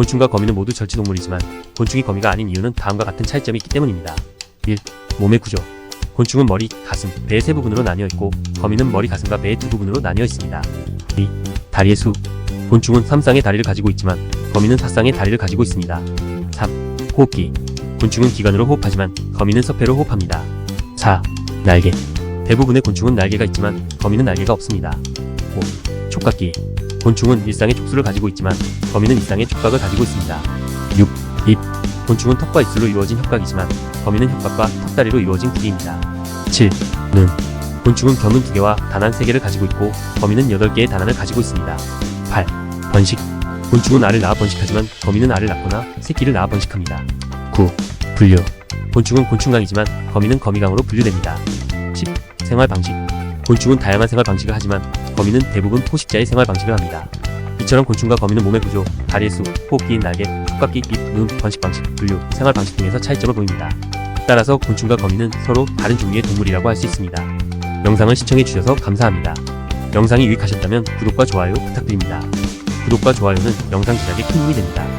곤충과 거미는 모두 절지동물이지만 곤충이 거미가 아닌 이유는 다음과 같은 차이점이 있기 때문입니다. 1. 몸의 구조 곤충은 머리, 가슴, 배의 세 부분으로 나뉘어 있고 거미는 머리, 가슴과 배의 두 부분으로 나뉘어 있습니다. 2. 다리의 수 곤충은 3쌍의 다리를 가지고 있지만 거미는 4쌍의 다리를 가지고 있습니다. 3. 호흡기 곤충은 기관으로 호흡하지만 거미는 서폐로 호흡합니다. 4. 날개 대부분의 곤충은 날개가 있지만 거미는 날개가 없습니다. 5. 촉각기 곤충은 일상의 촉수를 가지고 있지만 거미는 일상의 촉각을 가지고 있습니다. 6. 입 곤충은 턱과 입술로 이루어진 혓각이지만 거미는 혓각과 턱다리로 이루어진 부리입니다. 7. 눈 곤충은 겨눈 두 개와 단안 세 개를 가지고 있고 거미는 8개의 단안을 가지고 있습니다. 8. 번식 곤충은 알을 낳아 번식하지만 거미는 알을 낳거나 새끼를 낳아 번식합니다. 9. 분류 곤충은 곤충강이지만 거미는 거미강으로 분류됩니다. 10. 생활 방식 곤충은 다양한 생활 방식을 하지만 거미는 대부분 포식자의 생활 방식을 합니다. 이처럼 곤충과 거미는 몸의 구조, 다리의 수, 호흡기인 날개, 촉각기, 입, 눈, 번식 방식, 분류, 생활 방식 등에서 차이점을 보입니다. 따라서 곤충과 거미는 서로 다른 종류의 동물이라고 할 수 있습니다. 영상을 시청해주셔서 감사합니다. 영상이 유익하셨다면 구독과 좋아요 부탁드립니다. 구독과 좋아요는 영상 제작에 큰 힘이 됩니다.